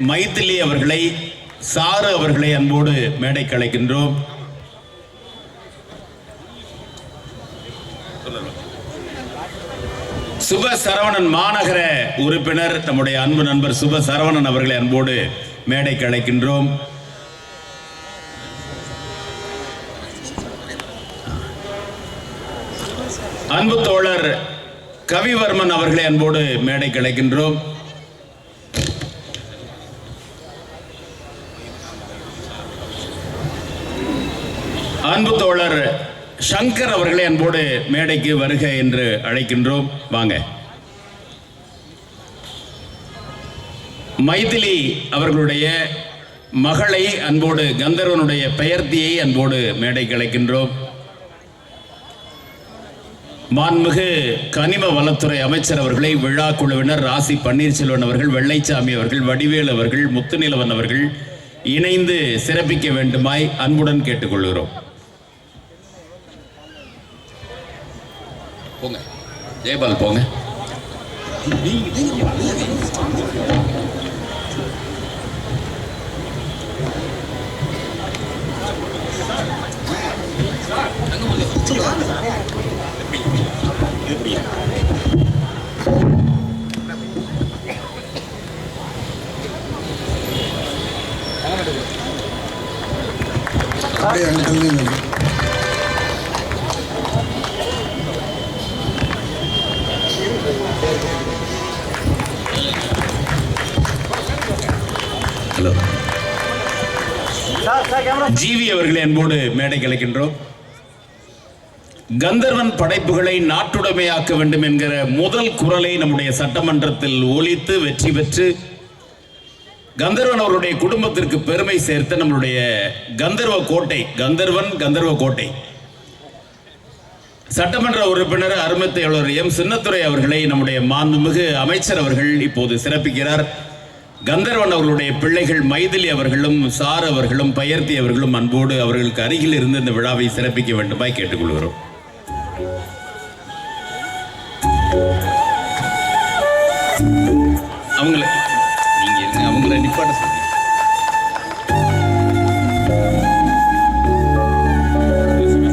மைத்திலி அவர்களை சாரு அவர்களை அன்போடு மேடைக்கு அழைக்கின்றோம் சுப சரவணன் மாநகர உறுப்பினர் நம்முடைய அன்பு நண்பர் சுப சரவணன் அவர்களை அன்போடு மேடைக்கு அழைக்கின்றோம் அன்பு தோழர் கவிவர்மன் அவர்களை அன்போடு மேடைக்கு அழைக்கின்றோம் அன்பு தோழர் சங்கர் அவர்களை அன்போடு மேடைக்கு வருக என்று அழைக்கின்றோம். வாங்க. மைதிலி அவர்களுடைய மகளை அன்போடு கந்தர்வனுடைய பெயர்த்தியை அன்போடு மேடைக்கு அழைக்கின்றோம். மாண்புமிகு கனிம வளத்துறை அமைச்சர் அவர்களை விழா குழுவினர் ராசி பன்னீர்செல்வன் அவர்கள் வெள்ளைச்சாமி அவர்கள் வடிவேல் அவர்கள் முத்துநிலவன் அவர்கள் இணைந்து சிறப்பிக்க வேண்டுமாய் அன்புடன் கேட்டுக்கொள்கிறோம். போங்க. ஜெயபால் போங்க. அப்படியே அங்கே ஜிவி அவர்களை அன்போடு மேடை அழைக்கின்றோம். கந்தர்வன் படைப்புகளை நாட்டுடைமையாக்க வேண்டும் என்கிற முதல் குரலை நம்முடைய சட்டமன்றத்தில் ஒலித்து வெற்றி பெற்று கந்தர்வன் அவருடைய குடும்பத்திற்கு பெருமை சேர்த்த நம்மளுடைய கந்தர்வ கோட்டை கந்தர்வன் கந்தர்வ கோட்டை. சட்டமன்ற உறுப்பினர் அருமத்தையாளர் எம். சின்னத்துறை அவர்களை நம்முடைய மாண்புமிகு அமைச்சர் அவர்கள் இப்போது சிறப்பிக்கிறார். கந்தர்வன் அவர்களுடைய பிள்ளைகள் மைதிலி அவர்களும் சார் அவர்களும் பயர்த்தி அவர்களும் அன்போடு அவர்களுக்கு அருகில் இருந்து இந்த விழாவை சிறப்பிக்க வேண்டுமாய் கேட்டுக்கொள்கிறோம். அவங்கள நீங்க அவங்கள நிப்பாட்ட சொல்லுங்க.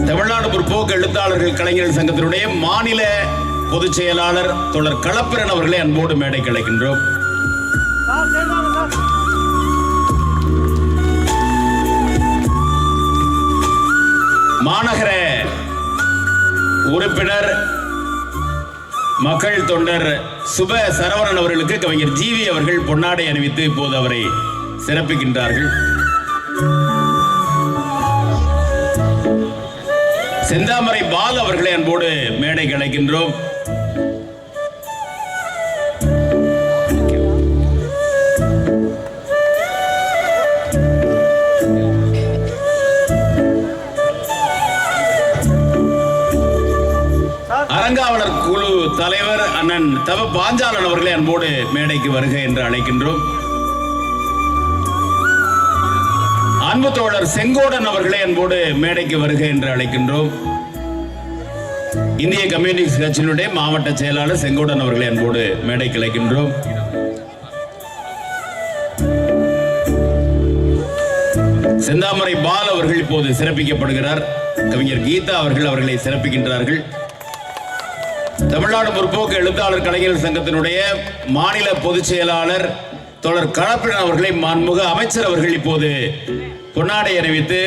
தமிழ்நாடு முற்போக்கு எழுத்தாளர்கள் கலைஞர்கள் சங்கத்தினுடைய மாநில பொதுச் செயலாளர் தொடர் களப்பிரன் அவர்களை அன்போடு மேடை கிடைக்கின்றோம் மாநகர உறுப்பினர் மக்கள் தொண்டர் சுப சரவணன் அவர்களுக்கு கவிஞர் ஜிவி அவர்கள் பொன்னாடை அணிவித்து இப்போது அவரை சிறப்பிக்கின்றார்கள். செந்தாமரை பால் அவர்களை அன்போடு மேடை கிடைக்கின்றோம் அண்ணன் தவ பாஞ்சாலன் அவர்களை அன்போடு மேடைக்கு வருக என்று அழைக்கின்றோம். அன்பு தோழர் செங்கோடன் அவர்களை அன்போடு மேடைக்கு வருக என்று அழைக்கின்றோம். இந்திய கம்யூனிஸ்ட் கட்சியினுடைய மாவட்ட செயலாளர் செங்கோடன் அவர்களை அன்போடு மேடைக்கு அழைக்கின்றோம். செந்தாமரை பால் அவர்கள் இப்போது சிறப்பிக்கப்படுகிறார். கவிஞர் கீதா அவர்கள் அவர்களை சிறப்பிக்கின்றார்கள். தமிழ்நாடு முற்போக்கு எழுத்தாளர் கலைஞர் சங்கத்தினுடைய மாநில பொதுச் செயலாளர் தொடர் கலப்பினர் அவர்களை மாண்புக அமைச்சர் அவர்கள் இப்போது பொன்னாடை அறிவித்து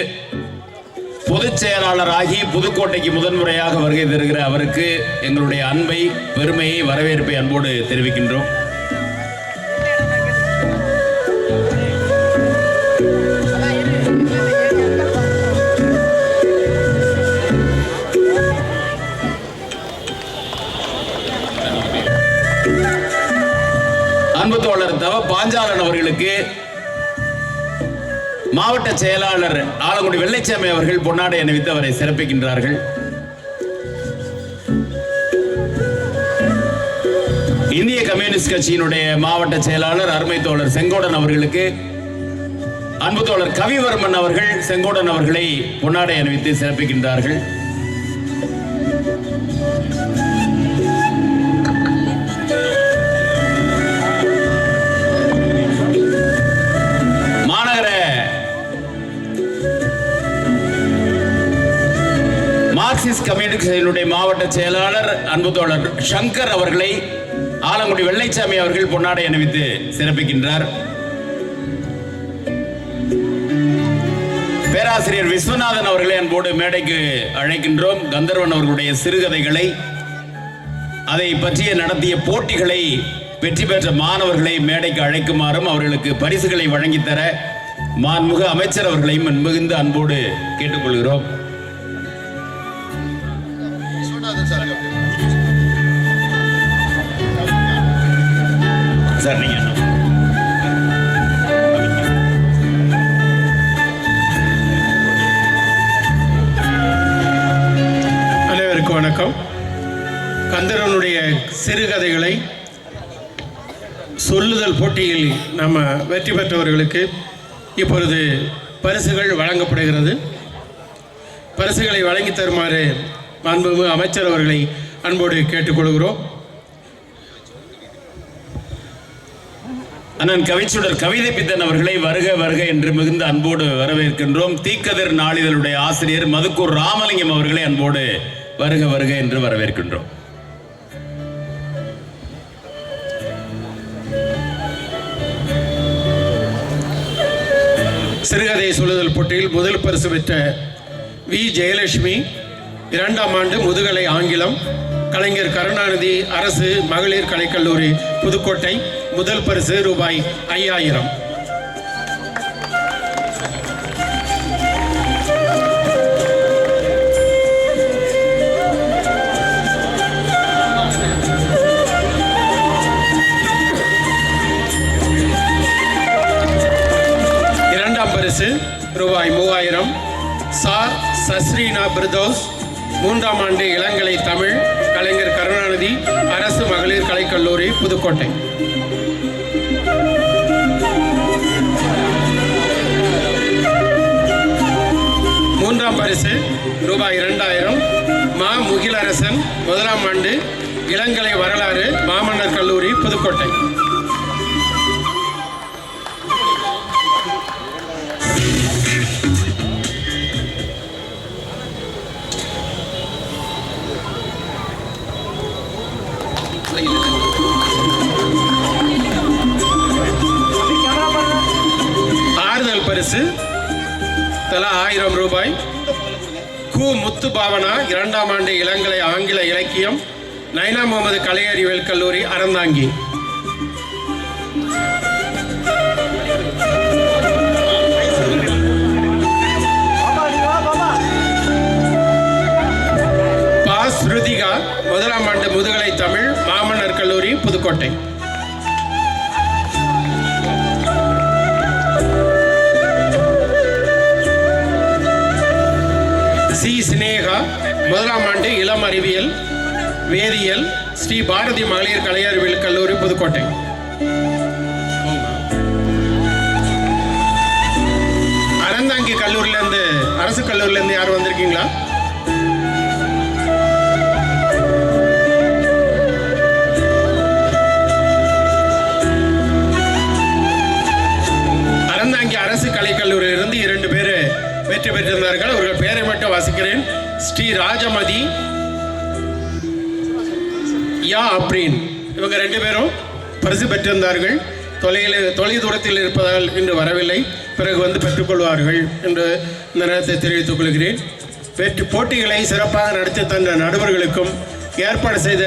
பொதுச் செயலாளர் ஆகி புதுக்கோட்டைக்கு முதன்முறையாக வருகை தருகிற அவருக்கு எங்களுடைய அன்பை பெருமையை வரவேற்பை அன்போடு தெரிவிக்கின்றோம். பாஞ்சாலன் அவர்களுக்கு மாவட்ட செயலாளர் ஆலங்குடி வெள்ளைச்சாமி அவர்கள் பொன்னாடை அணிவித்து அவரை சிறப்பிக்கின்றார்கள். இந்திய கம்யூனிஸ்ட் கட்சியினுடைய மாவட்ட செயலாளர் அருமை தோழர் செங்கோடன் அவர்களுக்கு அன்பு தோழர் கவிவர்மன் அவர்கள் செங்கோடன் அவர்களை பொன்னாடை அணிவித்து சிறப்பிக்கின்றார்கள். கம்யூனிகேஷனுடைய மாவட்ட செயலாளர் அன்பு தோழர் சங்கர் அவர்களை ஆலங்குடி வெள்ளைச்சாமி அவர்கள் பொன்னாடை அணிவித்து சிறப்பிக்கின்றார். பேராசிரியர் விஸ்வநாதன் அவர்களை அன்போடு மேடைக்கு அழைக்கின்றோம். கந்தர்வன் அவர்களுடைய சிறுகதைகளை அதை பற்றிய நடத்திய போட்டிகளை வெற்றி பெற்ற மாணவர்களை மேடைக்கு அழைக்குமாறும் அவர்களுக்கு பரிசுகளை வழங்கித்தர மான்முக அமைச்சர் அவர்களையும் மிகுந்த அன்போடு கேட்டுக்கொள்கிறோம். சிறுகதைகளை சொல்லுதல் போட்டியில் நம்ம வெற்றி பெற்றவர்களுக்கு இப்பொழுது பரிசுகள் வழங்கப்படுகிறது. பரிசுகளை வழங்கி தருமாறு மாண்புமிகு அமைச்சர் அவர்களை அன்போடு கேட்டுக்கொள்கிறோம். அண்ணன் கவிச்சுடர் கவிதை பித்தன் அவர்களை வருக வருக என்று மிகுந்த அன்போடு வரவேற்கின்றோம். தீக்கதிர் நாளிதழுடைய ஆசிரியர் மதுக்கூர் ராமலிங்கம் அவர்களை அன்போடு வருக வருக என்று வரவேற்கின்றோம். சிறுகதை சொல்லுதல் போட்டியில் முதல் பரிசு பெற்ற வி. ஜெயலட்சுமி இரண்டாம் ஆண்டு முதுகலை ஆங்கிலம் கலைஞர் கருணாநிதி அரசு மகளிர் கலைக்கல்லூரி புதுக்கோட்டை முதல் பரிசு ரூபாய் ஐயாயிரம். ரூபாய் மூவாயிரம். சா சஸ்ரீனா பிரதோஸ் மூன்றாம் ஆண்டு இளங்கலை தமிழ் கலைஞர் கருணாநிதி அரசு மகளிர் கலைக்கல்லூரி புதுக்கோட்டை. மூன்றாம் பரிசு ரூபாய் இரண்டாயிரம். மா முகிலரசன் முதலாம் ஆண்டு இளங்கலை வரலாறு மாமன்னர் கல்லூரி புதுக்கோட்டை. பரிசு. தலா ஆயிரம் ரூபாய். கு முத்து பாவனா இரண்டாம் ஆண்டு இளங்கலை ஆங்கில இலக்கியம் நைனா முகமது கலை அறிவியல் கல்லூரி அறந்தாங்கி. பா ஸ்ருதிகா முதலாம் ஆண்டு முதுகலை தமிழ் மாமன்னர் கல்லூரி புதுக்கோட்டை. சி. சினேகா முதலாம் ஆண்டு இளம் அறிவியல் வேதியியல் ஸ்ரீ பாரதி மகளிர் கலை அறிவியல் கல்லூரி புதுக்கோட்டை. அறந்தாங்கி கல்லூரியிலேருந்து அரசு கல்லூரியிலேருந்து யாரும் வந்திருக்கீங்களா? அறந்தாங்கி அரசு கலைக்கல்லூரியிலிருந்து இரண்டு பேர் வெற்றி பெற்றிருந்தார்கள். அவர்கள் வாசிக்கிறேன். ஸ்ரீ ராஜமதி. யா அப்ரீன். இவங்க ரெண்டு பேரும் பரிசு பெற்றிருந்தார்கள். தொலையில் தொலை தூரத்தில் இருப்பதால் இன்று வரவில்லை. பிறகு வந்து பெற்றுக்கொள்வார்கள் என்று இந்த நேரத்தை தெரிவித்துக் கொள்கிறேன். வெற்றி போட்டிகளை சிறப்பாக நடத்தி தந்த நடுவர்களுக்கும் ஏற்பாடு செய்த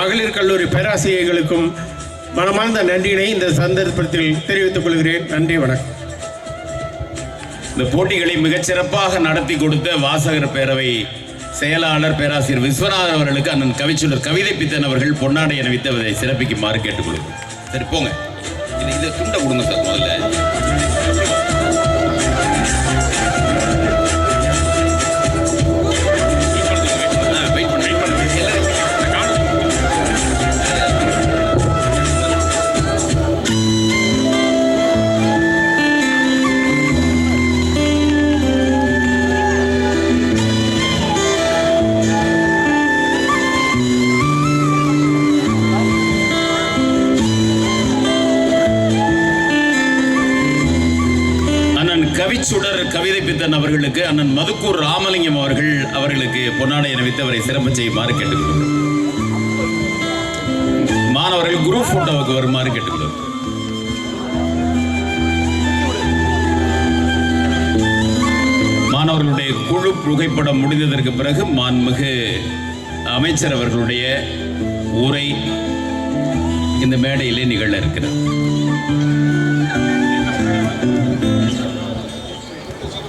மகளிர் கல்லூரி பேராசிரியர்களுக்கும் மனமார்ந்த நன்றியினை இந்த சந்தர்ப்பத்தில் தெரிவித்துக் கொள்கிறேன். நன்றி வணக்கம். இந்த போட்டிகளை மிகச்சிறப்பாக நடத்தி கொடுத்த வாசகர் பேரவை செயலாளர் பேராசிரியர் விஸ்வநாதன் அவர்களுக்கு அண்ணன் கவிச்சுடர் கவிதை பித்தன் அவர்கள் பொன்னாடை அணிவித்து அதை சிறப்பிக்குமாறு கேட்டுக்கொள்கிறோம். சரி போங்க. இது இதை துண்டை கொடுங்க சார் முதல்ல. கவிதை அவர்களுக்கு அண்ணன் மதுக்கூர் ராமலிங்கம் அவர்கள் அவர்களுக்கு பொன்னாடை அணிவித்து அவரை சிறப்பு செய்யுமாறு கேட்டுக்கொள்கிறோம். மாணவர்கள் குரூப் போட்டோவுக்கு வருமாறு கேட்டுக்கொள்கிறோம். மாணவர்களுடைய குழு புகைப்படம் முடிந்ததற்கு பிறகு மாண்புமிகு அமைச்சர் அவர்களுடைய உரை இந்த மேடையிலே நிகழ இருக்கிறது.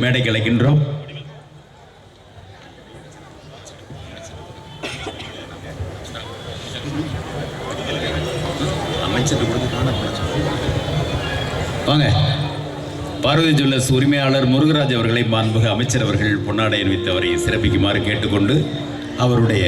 மேடைக்கு அழைக்கின்றோம் வாங்க. பார்வதி ஜுவல்லர்ஸ் உரிமையாளர் முருகராஜ் அவர்களை மாண்புக அமைச்சர் அவர்கள் பொன்னாடை அணிவித்து அவரை சிறப்பிக்குமாறு கேட்டுக்கொண்டு அவருடைய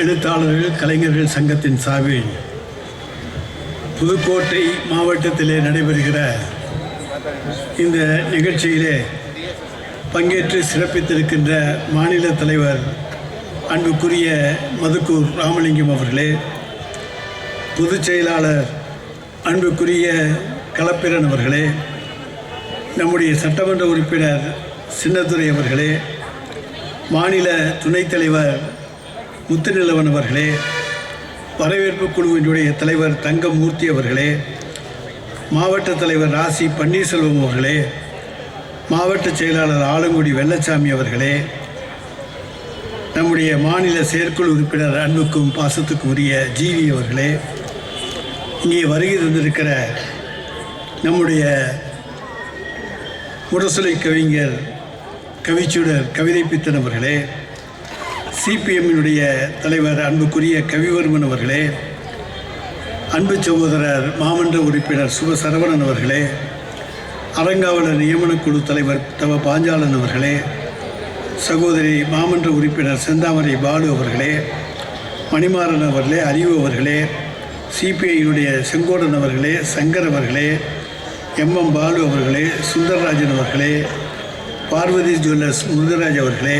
எழுத்தாளர்கள் கலைஞர்கள் சங்கத்தின் சார்பில் புதுக்கோட்டை மாவட்டத்திலே நடைபெறுகிற இந்த நிகழ்ச்சியிலே பங்கேற்று சிறப்பித்திருக்கின்ற மாநில தலைவர் அன்புக்குரிய மதுக்கூர் ராமலிங்கம் அவர்களே பொதுச் செயலாளர் அன்புக்குரிய கலப்பிரன் அவர்களே நம்முடைய சட்டமன்ற உறுப்பினர் சின்னதுரை அவர்களே மாநில துணைத் தலைவர் முத்துநிலவன் அவர்களே வரவேற்பு குழுவினுடைய தலைவர் தங்கமூர்த்தி அவர்களே மாவட்ட தலைவர் ராசி பன்னீர்செல்வம் அவர்களே மாவட்ட செயலாளர் ஆலங்குடி வெள்ளச்சாமி அவர்களே நம்முடைய மாநில செயற்குழு உறுப்பினர் அன்புக்கும் பாசத்துக்கும் உரிய ஜிவி அவர்களே இங்கே வருகை தந்திருக்கிற நம்முடைய முரசொலி கவிஞர் கவிச்சுடர் கவிதை பித்தன் அவர்களே சிபிஎம்மினுடைய தலைவர் அன்புக்குரிய கவிவர்மன் அவர்களே அன்பு சகோதரர் மாமன்ற உறுப்பினர் சுப சரவணன் அவர்களே அரங்காவலர் நியமனக்குழு தலைவர் தவ பாஞ்சாலன் அவர்களே சகோதரி மாமன்ற உறுப்பினர் செந்தாமரை பாலு அவர்களே மணிமாறன் அவர்களே அறிவு அவர்களே சிபிஐயினுடைய செங்கோடன் அவர்களே சங்கர் அவர்களே எம்எம் பாலு அவர்களே சுந்தரராஜன் அவர்களே பார்வதி ஜுவல்லர்ஸ் முருகராஜ் அவர்களே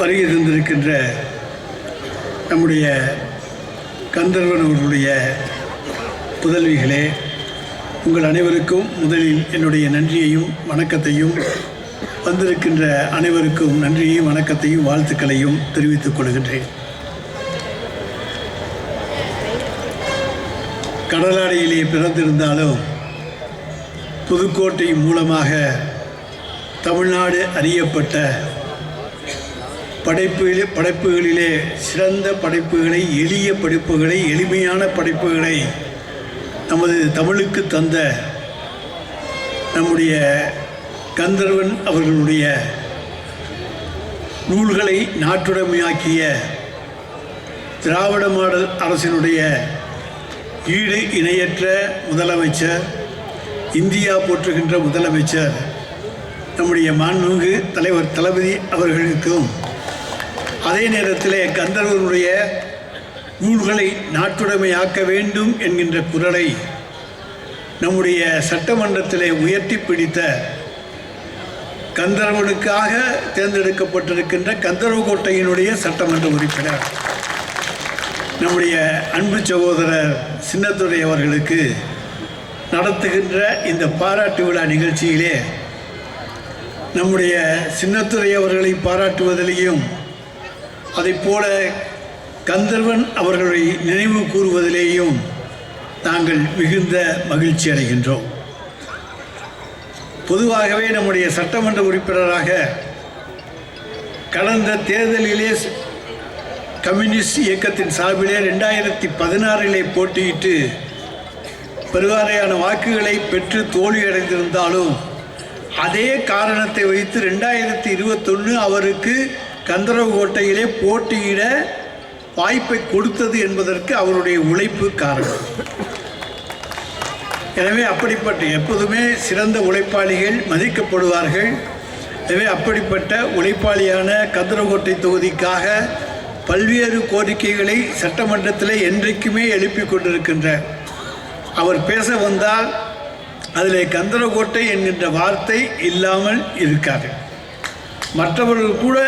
வருகை தந்திருக்கின்ற நம்முடைய கந்தர்வன் அவர்களுடைய புதல்விகளே உங்கள் அனைவருக்கும் முதலில் என்னுடைய நன்றியையும் வணக்கத்தையும் வந்திருக்கின்ற அனைவருக்கும் நன்றியையும் வணக்கத்தையும் வாழ்த்துக்களையும் தெரிவித்துக் கொள்கின்றேன். கடலாடையிலே பிறந்திருந்தாலும் புதுக்கோட்டை மூலமாக தமிழ்நாடு அறியப்பட்ட படைப்பிலே படைப்புகளிலே சிறந்த படைப்புகளை எளிய படைப்புகளை எளிமையான படைப்புகளை நமது தமிழுக்கு தந்த நம்முடைய கந்தர்வன் அவர்களுடைய நூல்களை நாட்டுடைமையாக்கிய திராவிட மாடல் அரசினுடைய ஈடு இணையற்ற முதலமைச்சர் இந்தியா போற்றுகின்ற முதலமைச்சர் நம்முடைய மாண்புமிகு தலைவர் தளபதி அவர்களுக்கும் அதே நேரத்திலே கந்தர்வனுடைய நூல்களை நாட்டுடைமையாக்க வேண்டும் என்கின்ற குரலை நம்முடைய சட்டமன்றத்திலே உயர்த்தி பிடித்த கந்தரவனுக்காக தேர்ந்தெடுக்கப்பட்டிருக்கின்ற கந்தரவகோட்டையினுடைய சட்டமன்ற உறுப்பினர் நம்முடைய அன்பு சகோதரர் சின்னத்துறை அவர்களுக்கு நடத்துகின்ற இந்த பாராட்டு விழா நிகழ்ச்சியிலே நம்முடைய சின்னத்துறை அவர்களை பாராட்டுவதிலேயும் அதைப் போல கந்தர்வன் அவர்களை நினைவு கூறுவதிலேயும் நாங்கள் மிகுந்த மகிழ்ச்சி அடைகின்றோம். பொதுவாகவே நம்முடைய சட்டமன்ற உறுப்பினராக கடந்த தேர்தலிலே கம்யூனிஸ்ட் இயக்கத்தின் சார்பிலே ரெண்டாயிரத்தி பதினாறிலே போட்டியிட்டு பெருவாரியான வாக்குகளை பெற்று தோல்வியடைந்திருந்தாலும் அதே காரணத்தை வைத்து ரெண்டாயிரத்தி இருபத்தொன்று அவருக்கு கந்தரவகோட்டையிலே போட்டியிட வாய்ப்பை கொடுத்தது என்பதற்கு அவருடைய உழைப்பு காரணம். எனவே அப்படிப்பட்ட எப்போதுமே சிறந்த உழைப்பாளிகள் மதிக்கப்படுவார்கள். எனவே அப்படிப்பட்ட உழைப்பாளியான கந்தரகோட்டை தொகுதிக்காக பல்வேறு கோரிக்கைகளை சட்டமன்றத்தில் என்றைக்குமே எழுப்பி கொண்டிருக்கின்ற அவர் பேச வந்தால் அதில் கந்தரகோட்டை என்கின்ற வார்த்தை இல்லாமல் இருக்காது. மற்றவர்கள் கூட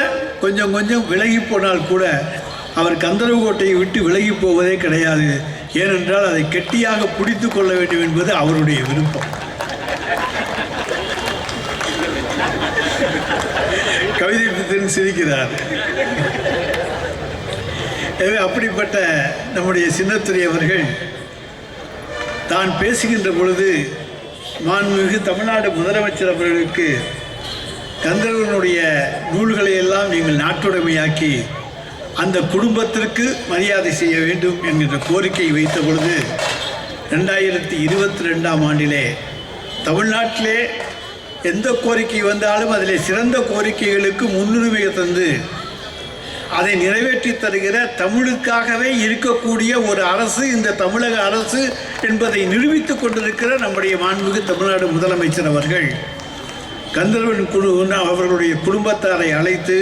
கொஞ்சம் கொஞ்சம் விலகி போனால் கூட அவர் கந்தரகோட்டையை விட்டு விலகி போவதே கிடையாது. ஏனென்றால் அதை கெட்டியாக பிடித்து கொள்ள வேண்டும் என்பது அவருடைய விருப்பம். கவிதை பித்தன் சிரிக்கிறார். எனவே அப்படிப்பட்ட நம்முடைய சின்னத்துறை அவர்கள் தான் பேசுகின்ற பொழுது மாண்புமிகு தமிழ்நாடு முதலமைச்சர் அவர்களுக்கு கந்தர்வனுடைய நூல்களை எல்லாம் நீங்கள் நாட்டுடைமையாக்கி அந்த குடும்பத்திற்கு மரியாதை செய்ய வேண்டும் என்கின்ற கோரிக்கை வைத்த பொழுது ரெண்டாயிரத்தி இருபத்தி ரெண்டாம் ஆண்டிலே தமிழ்நாட்டிலே எந்த கோரிக்கை வந்தாலும் அதில் சிறந்த கோரிக்கைகளுக்கு முன்னுரிமை தந்து அதை நிறைவேற்றி தருகிற தமிழுக்காகவே இருக்கக்கூடிய ஒரு அரசு இந்த தமிழக அரசு என்பதை நிரூபித்து கொண்டிருக்கிற நம்முடைய மாண்புமிகு தமிழ்நாடு முதலமைச்சர் அவர்கள் கந்தர்வன் குழு அவர்களுடைய குடும்பத்தாரை அழைத்து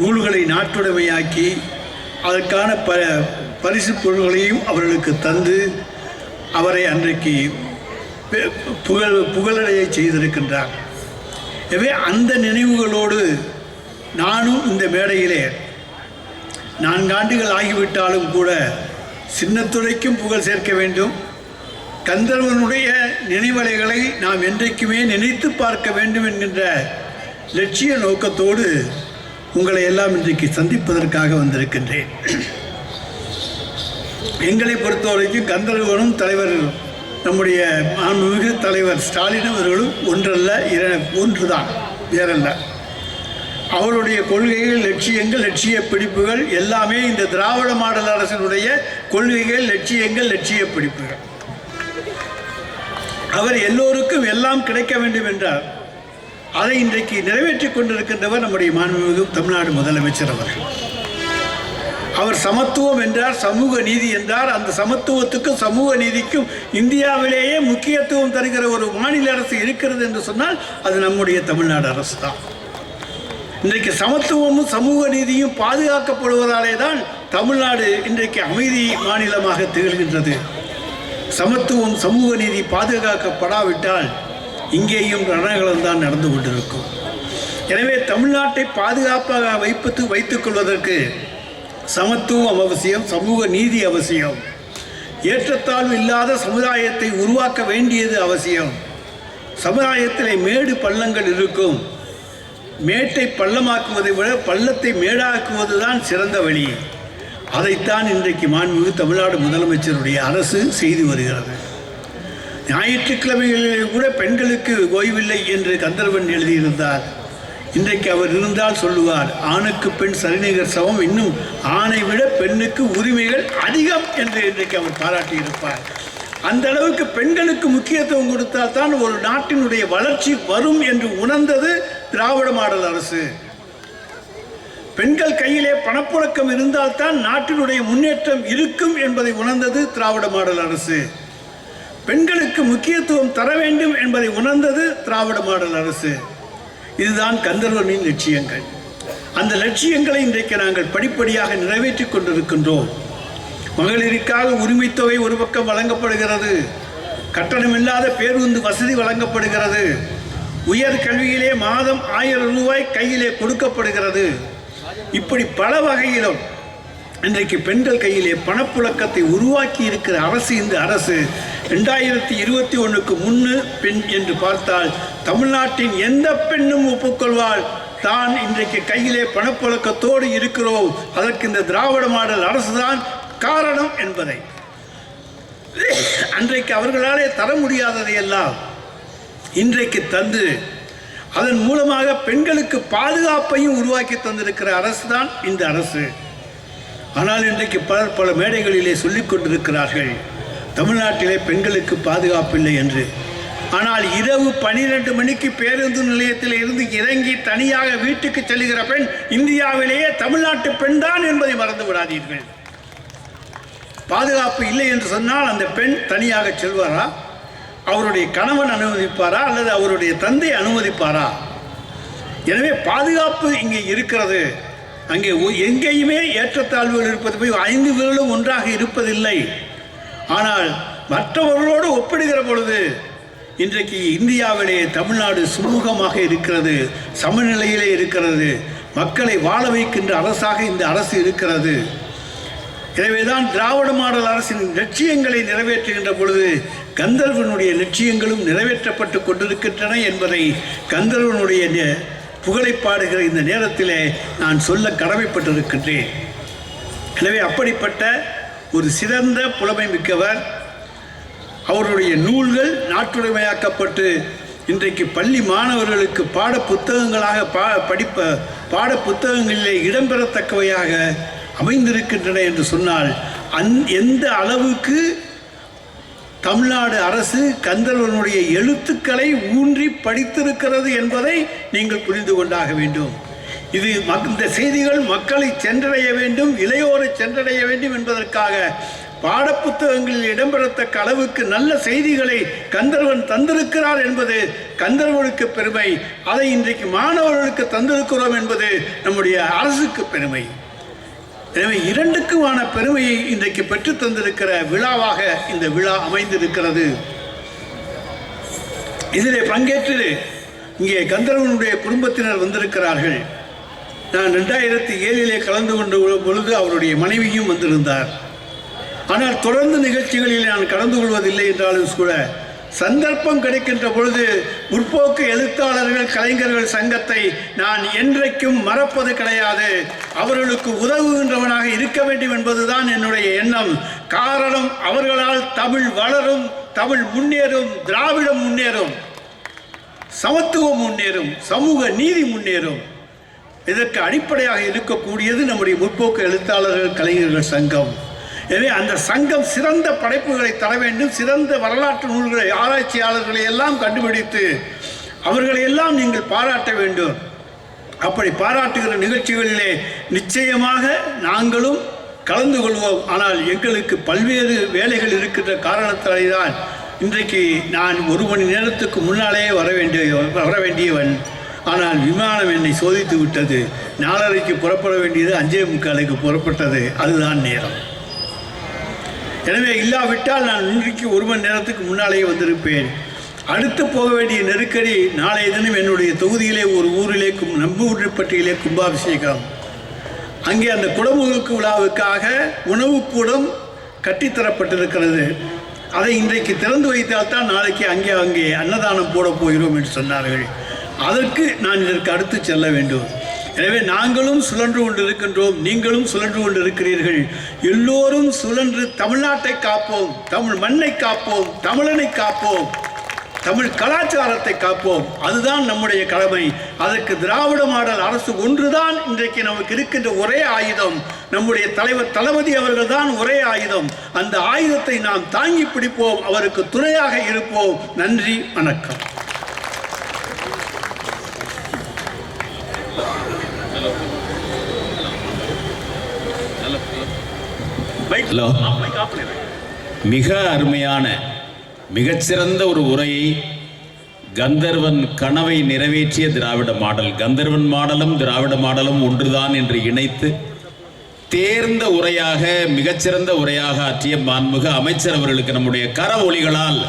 நூல்களை நாட்டுடைமையாக்கி அதற்கான ப பரிசு பொருள்களையும் அவர்களுக்கு தந்து அவரை அன்றைக்கு புகழ் புகழடைய செய்திருக்கின்றார். எனவே அந்த நினைவுகளோடு நானும் இந்த மேடையிலே நான்காண்டுகள் ஆகிவிட்டாலும் கூட சின்னத்துறைக்கும் புகழ் சேர்க்க வேண்டும். கந்தர்வனுடைய நினைவலைகளை நாம் என்றைக்குமே நினைத்து பார்க்க வேண்டும் என்கின்ற லட்சிய நோக்கத்தோடு உங்களை எல்லாம் இன்றைக்கு சந்திப்பதற்காக வந்திருக்கின்றேன். எங்களை பொறுத்தவரைக்கும் கந்தர்வனும் தலைவர் நம்முடைய மாண்புமிகு தலைவர் ஸ்டாலின் அவர்களும் ஒன்றல்ல இர ஒன்றுதான் வேறல்ல. அவருடைய கொள்கைகள் லட்சியங்கள் லட்சிய பிடிப்புகள் எல்லாமே இந்த திராவிட மாடல் அரசினுடைய கொள்கைகள் லட்சியங்கள் லட்சிய பிடிப்புகள். அவர் எல்லோருக்கும் எல்லாம் கிடைக்க வேண்டும் என்றார். அதை இன்றைக்கு நிறைவேற்றிக் கொண்டிருக்கின்றவர் நம்முடைய மாண்புமிகு தமிழ்நாடு முதலமைச்சர் அவர்கள். அவர் சமத்துவம் என்றார் சமூக நீதி என்றார். அந்த சமத்துவத்துக்கும் சமூக நீதிக்கும் இந்தியாவிலேயே முக்கியத்துவம் தருகிற ஒரு மாநில அரசு இருக்கிறது என்று சொன்னால் அது நம்முடைய தமிழ்நாடு அரசு தான். இன்றைக்கு சமத்துவமும் சமூக நீதியும் பாதுகாக்கப்படுவதாலே தான் தமிழ்நாடு இன்றைக்கு அமைதி மாநிலமாக திகழ்கின்றது. சமத்துவம் சமூக நீதி பாதுகாக்கப்படாவிட்டால் இங்கேயும் ரணகலம் தான் நடந்து கொண்டிருக்கும். எனவே தமிழ்நாட்டை பாதுகாப்பாக வைப்பது வைத்துக் கொள்வதற்கு சமத்துவம் அவசியம் சமூக நீதி அவசியம். ஏற்றத்தாழ்வு இல்லாத சமுதாயத்தை உருவாக்க வேண்டியது அவசியம். சமுதாயத்திலே மேடு பள்ளங்கள் இருக்கும். மேட்டை பள்ளமாக்குவதை விட பள்ளத்தை மேடாக்குவது தான் சிறந்த வழி. அதைத்தான் இன்றைக்கு மாண்புமிகு தமிழ்நாடு முதலமைச்சருடைய அரசு செய்து வருகிறது. ஞாயிற்றுக்கிழமைகளில் கூட பெண்களுக்கு ஓய்வில்லை என்று கந்தர்வன் எழுதியிருந்தார். இன்றைக்கு அவர் இருந்தால் சொல்லுவார் ஆணுக்கு பெண் சரிநிகர் சமம் இன்னும் ஆணை விட பெண்ணுக்கு உரிமைகள் அதிகம் என்று இன்றைக்கு அவர் பாராட்டியிருப்பார். அந்த அளவுக்கு பெண்களுக்கு முக்கியத்துவம் கொடுத்தால் தான் ஒரு நாட்டினுடைய வளர்ச்சி வரும் என்று உணர்ந்தது திராவிட மாடல் அரசு. பெண்கள் கையிலே பணப்புழக்கம் இருந்தால்தான் நாட்டினுடைய முன்னேற்றம் இருக்கும் என்பதை உணர்ந்தது திராவிட மாடல் அரசு. பெண்களுக்கு முக்கியத்துவம் தர வேண்டும் என்பதை உணர்ந்தது திராவிட மாடல் அரசு. இதுதான் கந்தர்வனின் லட்சியங்கள். அந்த லட்சியங்களை இன்றைக்கு நாங்கள் படிப்படியாக நிறைவேற்றிக் கொண்டிருக்கின்றோம். மகளிருக்காக உரிமைத்தொகை ஒரு பக்கம் வழங்கப்படுகிறது. கட்டணமில்லாத பேருந்து வசதி வழங்கப்படுகிறது. உயர் கல்வியிலே மாதம் ஆயிரம் ரூபாய் கையிலே கொடுக்கப்படுகிறது. இப்படி பல வகையிலும் இன்றைக்கு பெண்கள் கையிலே பணப்புழக்கத்தை உருவாக்கி இருக்கிற அரசு இந்த அரசு. ரெண்டாயிரத்தி இருபத்தி ஒன்றுக்கு முன்னு பெண் என்று பார்த்தால் தமிழ்நாட்டின் எந்த பெண்ணும் ஒப்புக்கொள்வாள்? தான் இன்றைக்கு கையிலே பணப்புழக்கத்தோடு இருக்கிறோம். அதற்கு இந்த திராவிட மாடல் அரசுதான் காரணம் என்பதை. அன்றைக்கு அவர்களாலே தர முடியாததையெல்லாம் இன்றைக்கு தந்து அதன் மூலமாக பெண்களுக்கு பாதுகாப்பையும் உருவாக்கி தந்திருக்கிற அரசு தான் இந்த அரசு. ஆனால் இன்றைக்கு பலர் பல மேடைகளிலே சொல்லிக் கொண்டிருக்கிறார்கள் தமிழ்நாட்டிலே பெண்களுக்கு பாதுகாப்பில்லை என்று. ஆனால் இரவு பனிரெண்டு மணிக்கு பேருந்து நிலையத்தில் இருந்து இறங்கி தனியாக வீட்டுக்கு செல்கிற பெண் இந்தியாவிலேயே தமிழ்நாட்டு பெண் தான் என்பதை மறந்து விடாதீர்கள். பாதுகாப்பு இல்லை என்று சொன்னால் அந்த பெண் தனியாக செல்வாரா? அவருடைய கணவன் அனுமதிப்பாரா அல்லது அவருடைய தந்தை அனுமதிப்பாரா? எனவே பாதுகாப்பு இங்கே இருக்கிறது. அங்கே எங்கேயுமே ஏற்றத்தாழ்வுகள் இருப்பது போய் ஐந்து விரலும் ஒன்றாக இருப்பதில்லை. ஆனால் மற்றவர்களோடு ஒப்பிடுகிற பொழுது இன்றைக்கு இந்தியாவிலே தமிழ்நாடு சுமூகமாக இருக்கிறது சமநிலையிலே இருக்கிறது மக்களை வாழ வைக்கின்ற அரசாக இந்த அரசு இருக்கிறது. எனவேதான் திராவிட மாடல் அரசின் லட்சியங்களை நிறைவேற்றுகின்ற பொழுது கந்தர்வனுடைய லட்சியங்களும் நிறைவேற்றப்பட்டு கொண்டிருக்கின்றன என்பதை கந்தர்வனுடைய புகழை பாடுகிற இந்த நேரத்திலே நான் சொல்ல கடமைப்பட்டிருக்கின்றேன். எனவே அப்படிப்பட்ட ஒரு சிறந்த புலமை மிக்கவர் அவருடைய நூல்கள் நாட்டுடைமையாக்கப்பட்டு இன்றைக்கு பள்ளி மாணவர்களுக்கு பாட புத்தகங்களாக பா படிப்ப பாட புத்தகங்களிலே இடம்பெறத்தக்கவையாக அமைந்திருக்கின்றன என்று சொன்னால் அந் எந்த அளவுக்கு தமிழ்நாடு அரசு கந்தர்வனுடைய எழுத்துக்களை ஊன்றி படித்திருக்கிறது என்பதை நீங்கள் புரிந்து கொண்டாக வேண்டும். இது இந்த செய்திகள் மக்களை சென்றடைய வேண்டும் இளையோரை சென்றடைய வேண்டும் என்பதற்காக பாடப்புத்தகங்களில் இடம்பெறத்தக்க அளவுக்கு நல்ல செய்திகளை கந்தர்வன் தந்திருக்கிறார் என்பது கந்தர்வனுக்கு பெருமை. அதை இன்றைக்கு மாணவர்களுக்கு தந்திருக்கிறோம் என்பது நம்முடைய அரசுக்கு பெருமை. எனவே இரண்டுக்குமான பெருமையை இன்றைக்கு பெற்று தந்திருக்கிற விழாவாக இந்த விழா அமைந்திருக்கிறது. இதிலே பங்கேற்று இங்கே கந்தர்வனுடைய குடும்பத்தினர் வந்திருக்கிறார்கள். நான் ரெண்டாயிரத்தி ஏழிலே கலந்து கொண்ட பொழுது அவருடைய மனைவியும் வந்திருந்தார். ஆனால் தொடர்ந்து நிகழ்ச்சிகளில் நான் கலந்து கொள்வதில்லை என்றாலும் கூட சந்தர்ப்பம் கிடைக்கின்ற பொழுது முற்போக்கு எழுத்தாளர்கள் கலைஞர்கள் சங்கத்தை நான் என்றைக்கும் மறப்பது கிடையாது. அவர்களுக்கு உதவுகின்றவனாக இருக்க வேண்டும் என்பதுதான் என்னுடைய எண்ணம். காரணம் அவர்களால் தமிழ் வளரும் தமிழ் முன்னேறும் திராவிடம் முன்னேறும் சமத்துவம் முன்னேறும் சமூக நீதி முன்னேறும். இதற்கு அடிப்படையாக இருக்கக்கூடியது நம்முடைய முற்போக்கு எழுத்தாளர்கள் கலைஞர்கள் சங்கம். எனவே அந்த சங்கம் சிறந்த படைப்புகளை தர வேண்டும். சிறந்த வரலாற்று நூல்களை ஆராய்ச்சியாளர்களை எல்லாம் கண்டுபிடித்து அவர்களை எல்லாம் நீங்கள் பாராட்ட வேண்டும். அப்படி பாராட்டுகிற நிகழ்ச்சிகளிலே நிச்சயமாக நாங்களும் கலந்து கொள்வோம். ஆனால் எங்களுக்கு பல்வேறு வேலைகள் இருக்கின்ற காரணத்தாலே தான் இன்றைக்கு நான் ஒரு மணி நேரத்துக்கு முன்னாலே வர வேண்டிய வர வேண்டியவன். ஆனால் விமானம் என்னை சோதித்து விட்டது. நாலரைக்கு புறப்பட வேண்டியது அஞ்சே முக்காலுக்கு புறப்பட்டது. அதுதான் நேரம். எனவே இல்லாவிட்டால் நான் இன்றைக்கு ஒரு மணி நேரத்துக்கு முன்னாலேயே வந்திருப்பேன். அடுத்து போக வேண்டிய நெருக்கடி நாளைய தினம் என்னுடைய தொகுதியிலே ஒரு ஊரிலே கும் நம்பூர்பட்டியிலே கும்பாபிஷேகம். அங்கே அந்த குடமுழுக்கு விழாவுக்காக உணவுக்கூடம் கட்டித்தரப்பட்டிருக்கிறது அதை இன்றைக்கு திறந்து வைத்தால்தான் நாளைக்கு அங்கே அங்கே அன்னதானம் போட போகிறோம் என்று சொன்னார்கள். அதற்கு நான் இதற்கு அடுத்து செல்ல வேண்டும். எனவே நாங்களும் சுழன்று கொண்டிருக்கின்றோம் நீங்களும் சுழன்று கொண்டிருக்கிறீர்கள். எல்லோரும் சுழன்று தமிழ்நாட்டை காப்போம் தமிழ் மண்ணை காப்போம் தமிழனை காப்போம் தமிழ் கலாச்சாரத்தை காப்போம். அதுதான் நம்முடைய கடமை. அதற்கு திராவிட மாடல் அரசு ஒன்றுதான் இன்றைக்கு நமக்கு இருக்கின்ற ஒரே ஆயுதம். நம்முடைய தலைவர் தளபதி அவர்கள் தான் ஒரே ஆயுதம். அந்த ஆயுதத்தை நாம் தாங்கி பிடிப்போம் அவருக்கு துணையாக இருப்போம். நன்றி வணக்கம். ஹலோ. மிக அருமையான மிகச்சிறந்த ஒரு உரையை கந்தர்வன் கனவை நிறைவேற்றிய திராவிட மாடல் கந்தர்வன் மாடலும் திராவிட மாடலும் ஒன்றுதான் என்று இணைத்து தேர்ந்த உரையாக மிகச்சிறந்த உரையாக ஆற்றிய மாண்புமிகு அமைச்சர் அவர்களுக்கு நம்முடைய கர ஒளிகளால்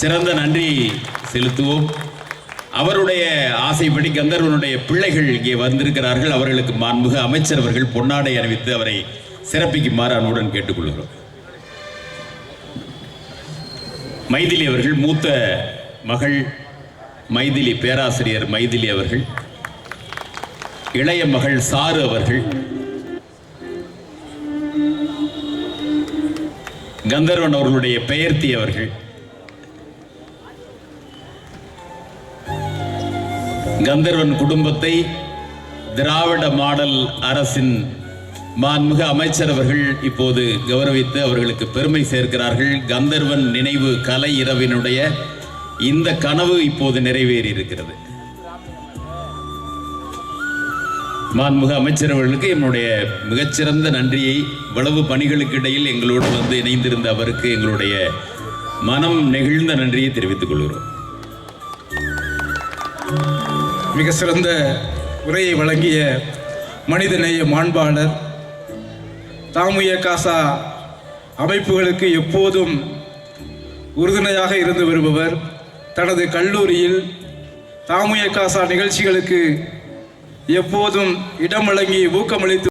சிறந்த நன்றி செலுத்துவோம். அவருடைய ஆசைப்படி கந்தர்வனுடைய பிள்ளைகள் இங்கே வந்திருக்கிறார்கள். அவர்களுக்கு மாண்புக அமைச்சர் அவர்கள் பொன்னாடை அறிவித்து அவரை சிறப்பிக்குமாறு அன்புடன் கேட்டுக்கொள்கிறோம். மைதிலி அவர்கள் மூத்த மகள் மைதிலி பேராசிரியர் மைதிலி அவர்கள் இளைய மகள் சாரு அவர்கள் கந்தர்வன் அவர்களுடைய பெயர்த்தி அவர்கள் கந்தர்வன் குடும்பத்தை திராவிட மாடல் அரசின் மாண்புமிகு அமைச்சர் அவர்கள் இப்போது கௌரவித்து அவர்களுக்கு பெருமை சேர்க்கிறார்கள். கந்தர்வன் நினைவு கலை இரவினுடைய இந்த கனவு இப்போது நிறைவேறி இருக்கிறது மாண்புமிகு அமைச்சர் அவர்களுக்கு என்னுடைய மிகச்சிறந்த நன்றியை இவ்வளவு பணிகளுக்கு இடையில் எங்களோடு வந்து இணைந்திருந்த அவருக்கு எங்களுடைய மனம் நெகிழ்ந்த நன்றியை தெரிவித்துக் கொள்கிறோம். மிக சிறந்த உரையை வழங்கிய மனிதநேய மாண்பாளர் தாமுய காசா அமைப்புகளுக்கு எப்போதும் உறுதுணையாக இருந்து வருபவர். தனது கல்லூரியில் தாமுய காசா நிகழ்ச்சிகளுக்கு எப்போதும் இடம் வழங்கி ஊக்கமளித்து